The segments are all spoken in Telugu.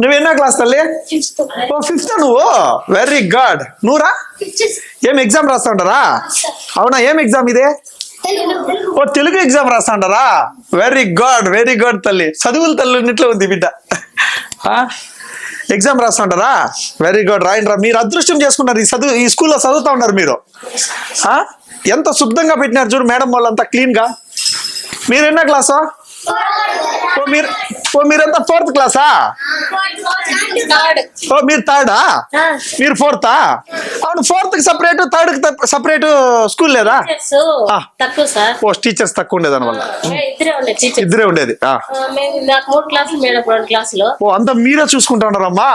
నువ్వు ఎన్నో క్లాస్ తల్లి? ఓ ఫిఫ్త్ నువ్వు? వెరీ గుడ్ నువ్వురా ఏం ఎగ్జామ్ రాస్తా ఉంటారా అవునా ఏం ఎగ్జామ్ ఇదే? ఓ తెలుగు ఎగ్జామ్ రాస్తా ఉంటారా వెరీ గుడ్ వెరీ గుడ్ తల్లి. చదువుల తల్లి ఉన్నట్లు ఉంది బిడ్డ. ఎగ్జామ్ రాస్తా ఉంటారా వెరీ గుడ్ రాయండి రా మీరు అదృష్టం చేసుకున్నారు. ఈ చదువు ఈ స్కూల్లో చదువుతా ఉన్నారు మీరు. ఎంత శుద్ధంగా పెట్టినారు చూడు మేడం వాళ్ళంతా క్లీన్గా మీరు ఎన్నో క్లాసా ఓ మీరు ఓ మీరంతా ఫోర్త్ క్లాసా ఓ మీరు థర్డా మీరు ఫోర్తా అవును ఫోర్త్కి సపరేట్ థర్డ్కి సపరేట్ స్కూల్ లేదా? ఓ టీచర్స్ తక్కువ ఉండేది దానివల్ల. ఇద్దరే ఉండేది ఓ అంతా మీరే చూసుకుంటా ఉన్నారమ్మా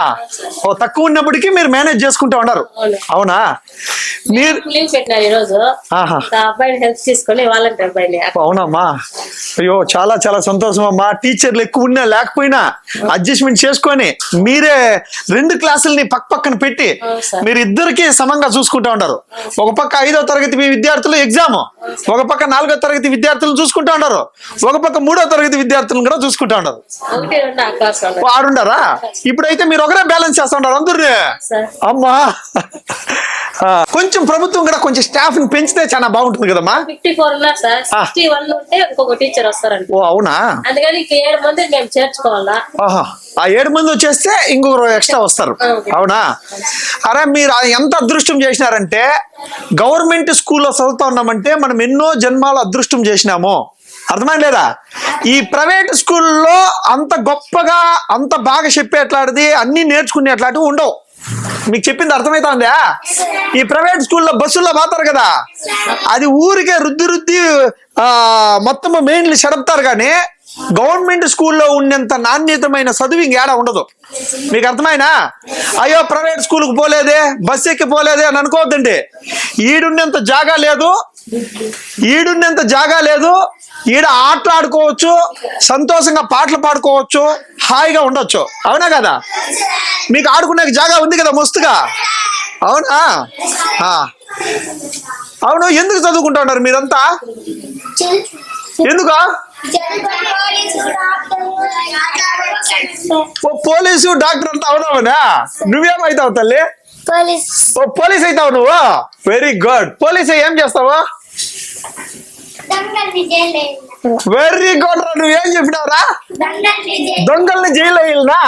ఓ తక్కువ ఉన్నప్పటికీ మీరు మేనేజ్ చేసుకుంటా ఉన్నారు. అవును. మీరు లీవ్ పెట్టినారు ఈ రోజు ఆహా. ఆ అబ్బాయిని హెల్ప్ తీసుకొని వాళ్ళంటే అబ్బాయిని అవునమ్మా. అయ్యో చాలా చాలా సంతోషం అమ్మా టీచర్లు ఎక్కువ ఉన్నా లేకపోయినా అడ్జస్ట్మెంట్ చేసుకొని మీరే రెండు క్లాసుల్ని పక్క పక్కన పెట్టి. మీరు ఇద్దరికి సమంగా చూసుకుంటా ఉంటారు. ఒక పక్క ఐదో తరగతి మీ విద్యార్థులు ఎగ్జామ్ ఒక పక్క నాలుగో తరగతి విద్యార్థులను చూసుకుంటా ఉంటారు ఒక పక్క మూడో తరగతి విద్యార్థులను కూడా చూసుకుంటా ఉంటారు. ఓ, ఆడుండారా ఇప్పుడైతే మీరు ఒకరే బ్యాలెన్స్ చేస్తా ఉంటారు అందరినీ. అమ్మా. కొంచెం ప్రభుత్వం కూడా కొంచెం స్టాఫ్ని పెంచితే చాలా బాగుంటుంది కదమ్మా. ఫిఫ్టీ ఫోర్ ఉన్నారు సార్. సిక్స్టీ వన్ ఉంటే ఇంకొక టీచర్ వస్తారండి ఓ అవునా? అందుకని ఇంక ఏడు మంది మేము చేర్చుకోవాలా. ఆహా ఆ ఏడు మంది వచ్చేస్తే ఇంకొకరు ఎక్స్ట్రా వస్తారు. అవునా. అరే మీరు ఎంత అదృష్టం చేసినారంటే గవర్నమెంట్ స్కూల్లో చదువుతా ఉన్నామంటే మనం ఎన్నో జన్మాలు అదృష్టం చేసినాము. అర్థమైంది లేదా? ఈ ప్రైవేట్ స్కూల్లో అంత గొప్పగా అంత బాగా చెప్పేట్లాంటిది అన్ని నేర్చుకునేట్లాంటివి ఉండవు. మీకు చెప్పింది అర్థమైతుందా? ఈ ప్రైవేట్ స్కూల్లో బస్సుల్లో పోతారు కదా. అది ఊరికే రుద్ది రుద్ది మొత్తం మెయిన్లు చెడపుతారు కానీ గవర్నమెంట్ స్కూల్లో ఉన్నంత నాణ్యతమైన చదువు ఇంకేడ ఉండదు. మీకు అర్థమైనా? అయ్యో ప్రైవేట్ స్కూల్కి పోలేదే బస్సు ఎక్కి పోలేదే అని అనుకోవద్దండి. ఈడున్నంత జాగా లేదు ఈడున్నంత జాగా లేదు. ఈడ ఆటలు ఆడుకోవచ్చు సంతోషంగా పాటలు పాడుకోవచ్చు హాయిగా ఉండొచ్చు. అవునా కదా? మీకు ఆడుకునే జాగా ఉంది కదా మస్తుగా? అవునా? ఆ. అవును ఎందుకు చదువుకుంటా ఉన్నారు మీరంతా? ఎందుకు? ఓ పోలీసు డాక్టర్ అంతా అవుదావనా నువ్వేమైతావు తల్లి? పోలీస్. ఓ పోలీస్ అవుతావు నువ్వు? వెరీ గుడ్ పోలీస్ ఏం చేస్తావు? వెరీ గుడ్ రా నువ్వేం చెప్పినావురా? దొంగల్ని జైలు అయ్యినా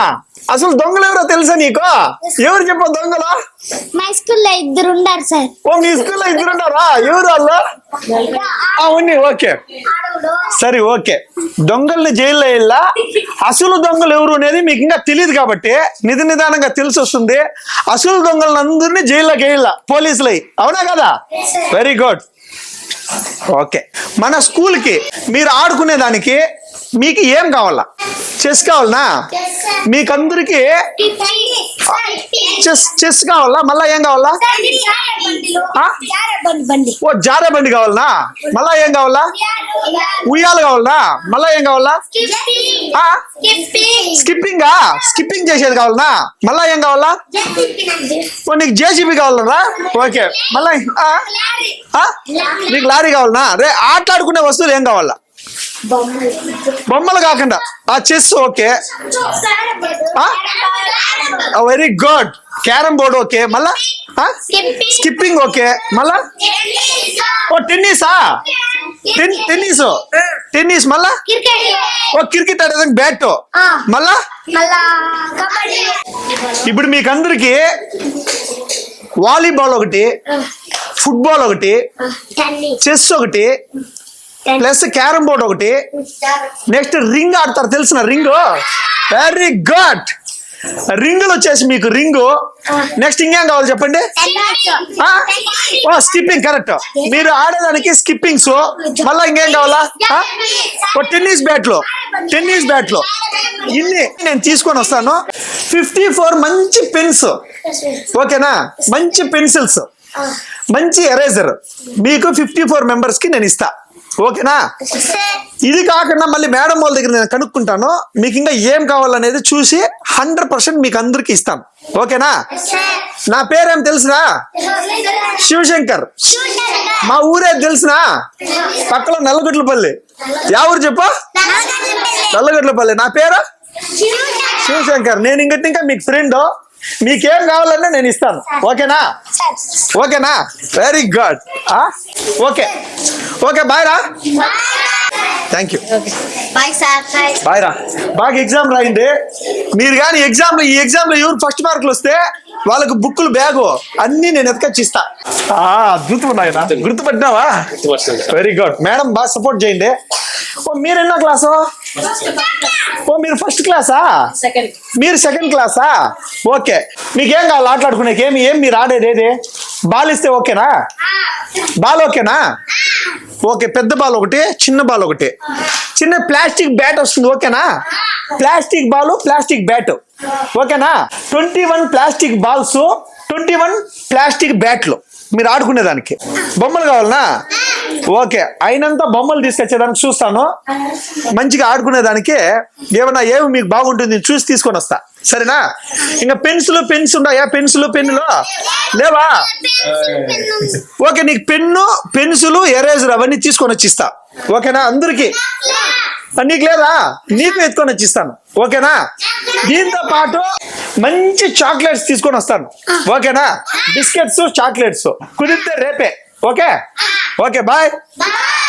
అసలు దొంగలు ఎవరో తెలుసా నీకు? ఎవరు చెప్ప దొంగలు? మా స్కూల్లో ఇద్దరు ఉండారు సార్ ఓ మీ స్కూల్లో ఇద్దరు ఉన్నారా ఎవరు వాళ్ళు? ఉంది ఓకే. సరే ఓకే. దొంగల్ని జైల్లో వెళ్ళా అసలు దొంగలు ఎవరు అనేది మీకు ఇంకా తెలియదు కాబట్టి నిధి నిదానంగా తెలిసి వస్తుంది. అసలు దొంగలను అందరినీ జైల్లోకి వెళ్ళా పోలీసులు. అయ్యి. అవునా కదా? Very good okay. మన స్కూల్కి మీరు ఆడుకునే దానికి మీకు ఏం కావాలా? చెస్ కావాలనా? మీకందరికి చెస్ చెస్ కావాలా? మళ్ళా ఏం కావాలా? ఓ జారే బండి కావాలనా? మళ్ళా ఏం కావాలా? ఉయ్యాలు కావాలనా? మళ్ళా ఏం కావాలా? స్కిప్పింగా? స్కిప్పింగ్ చేసేది కావాలనా? మళ్ళా ఏం కావాలా? ఓ నీకు జేసీబీ కావాలరా ఓకే. మళ్ళా నీకు లారీ కావాలనా? రే ఆటలాడుకునే వస్తువులు ఏం కావాలా? బొమ్మలు. కాకుండా ఆ chess okay. Very good carrom board okay. మళ్ళా? స్కిప్పింగ్. ఓకే. మళ్ళా? ఓ టెన్నిసా? Ten tennis. టెన్నిస్ మళ్ళా? ఓ క్రికెట్ ఆడేదానికి బ్యాట్. మళ్ళా? ఇప్పుడు మీకు అందరికి వాలీబాల్ ఒకటి ఫుట్బాల్ ఒకటి చెస్ ఒకటి ప్లస్ క్యారమ్ బోర్డ్ ఒకటి. నెక్స్ట్ రింగ్ ఆడతారు తెలిసిన రింగ్? వెరీ గుడ్ రింగులు వచ్చేసి మీకు రింగు. నెక్స్ట్ ఇంకేం కావాలి చెప్పండి? ఓ స్కిప్పింగ్ కరెక్ట్ మీరు ఆడేదానికి స్కిప్పింగ్స్ మళ్ళా ఇంకేం కావాలా? ఓ టెన్నిస్ బ్యాట్లు. టెన్నిస్ బ్యాట్లు. ఇన్ని నేను తీసుకొని వస్తాను. ఫిఫ్టీ ఫోర్ మంచి పెన్స్ ఓకేనా? మంచి పెన్సిల్స్ మంచి ఎరేజర్ మీకు ఫిఫ్టీ ఫోర్ మెంబర్స్కి నేను ఇస్తా. ఓకేనా? ఇది కాకుండా మళ్ళీ మేడం వాళ్ళ దగ్గర నేను కనుక్కుంటాను. మీకు ఇంకా ఏం కావాలనేది చూసి హండ్రెడ్ పర్సెంట్ మీకు అందరికి ఇస్తాను ఓకేనా? నా పేరేం తెలుసునా? శివశంకర్. మా ఊరే తెలుసునా? పక్కలో నల్లగుట్లపల్లి యా ఊరు చెప్పు? నల్లగొడ్లపల్లి. నా పేరు? శివశంకర్. నేను ఇంకటి ఇంకా మీకు ఫ్రెండ్ మీకేం కావాలన్నా నేను ఇస్తాను. ఓకేనా? ఓకేనా? Very good okay. Okay bye రా. థ్యాంక్ యూ బాయ్ రా. బాగా ఎగ్జామ్ రాయండి మీరు కానీ ఎగ్జామ్ ఈ ఎగ్జామ్లో ఎవరు ఫస్ట్ మార్కులు వస్తే వాళ్ళకు బుక్కులు బ్యాగు అన్ని నేను ఎతకొచ్చి ఇస్తా ఆ, అద్భుతం నాయన. గుర్తుపట్టినావా? వెరీ గుడ్ మేడం బాగా సపోర్ట్ చేయండి. ఓ మీరు ఎన్నో క్లాసు ఓ మీరు ఫస్ట్ క్లాసా సెకండ్ మీరు సెకండ్ క్లాసా ఓకే. మీకేం కావాలి ఆటలాడుకునేకి ఏమి ఏం మీరు ఆడేది ఏది? బాల్ ఇస్తే ఓకేనా? బాల్ ఓకేనా? ఓకే పెద్ద బాల్ ఒకటి చిన్న బాల్ ఒకటి. చిన్న ప్లాస్టిక్ బ్యాట్ వస్తుంది ఓకేనా? Plastic ball plastic bat. ఓకేనా? Twenty one plastic balls twenty one plastic బ్యాట్లు. మీరు ఆడుకునేదానికి. బొమ్మలు కావాలనా? ఓకే అయినంత బొమ్మలు తీసుకొచ్చేదానికి చూస్తాను. మంచిగా ఆడుకునేదానికి ఏమన్నా ఏమి మీకు బాగుంటుంది చూసి తీసుకొని వస్తా. సరేనా? ఇంకా పెన్సిల్ పెన్స్ ఉన్నాయా? పెన్సిల్ పెన్నులు? లేవా? ఓకే నీకు పెన్ను పెన్సిల్ ఎరేజర్ అవన్నీ తీసుకొని వచ్చిస్తా ఓకేనా? అందరికి? నీకు లేదా? నీకు ఎత్తుకొని వచ్చిస్తాను ఓకేనా? దీంతో పాటు మంచి చాక్లెట్స్ తీసుకొని వస్తాను. ఓకేనా? Biscuits chocolates. కుదిరితే రేపే. ఓకే? Okay bye bye